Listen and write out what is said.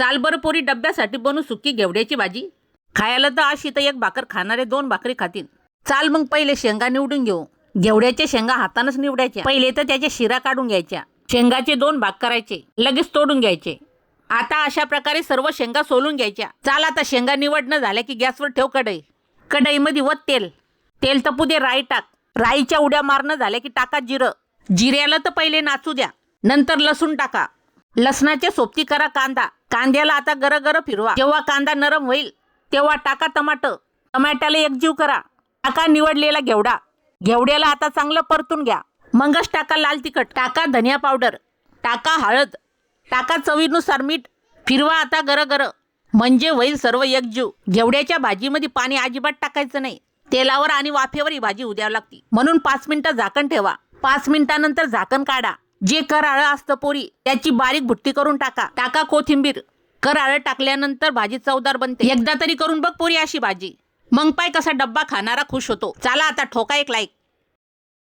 चाल बरं पोरी डब्यासाठी बनू सुकी घेवड्याची भाजी. खायला तर अशी तर एक भाकर खाणारे दोन भाकरी खातील. चाल मग पहिले शेंगा निवडून घेऊ. घेवड्याच्या शेंगा हातानच निवडायच्या. पहिले तर त्याच्या शिरा काढून घ्यायच्या. शेंगाचे दोन भाग करायचे. लगेच तोडून घ्यायचे. आता अशा प्रकारे सर्व शेंगा सोलून घ्यायच्या. चाल आता शेंगा निवडणं झाल्या की गॅसवर ठेव कढई. कढईमध्ये वत तेल. तेल तपू दे राई टाक. राईच्या उड्या मारणं झाल्या की टाका जिरं. जिऱ्याला तर पहिले नाचू द्या. नंतर लसूण टाका. लसणाच्या सोबती करा कांदा. कांद्याला आता गर गर फिरवा. जेव्हा कांदा नरम होईल तेव्हा टाका टमाटर टमाट्याला एकजीव करा. टाका निवडलेला घेवडा. घेवड्याला आता चांगलं परतून घ्या. मगच टाका लाल तिखट. टाका धनिया पावडर. टाका हळद. टाका चवीनुसार मीठ. फिरवा आता गर गर म्हणजे होईल सर्व एकजीव. घेवड्याच्या भाजीमध्ये पाणी अजिबात टाकायचं नाही. तेलावर आणि वाफेवर ही भाजी उद्यावं लागते. म्हणून पाच मिनिटं झाकण ठेवा. पाच मिनिटानंतर झाकण काढा. जे कराळं असतं पोरी त्याची बारीक भुट्टी करून टाका. टाका कोथिंबीर. कराळं टाकल्यानंतर भाजी चवदार बनते. एकदा तरी करून बघ पोरी अशी भाजी. मग पाय कसा डब्बा खाणारा खुश होतो. चला आता ठोका एक लाईक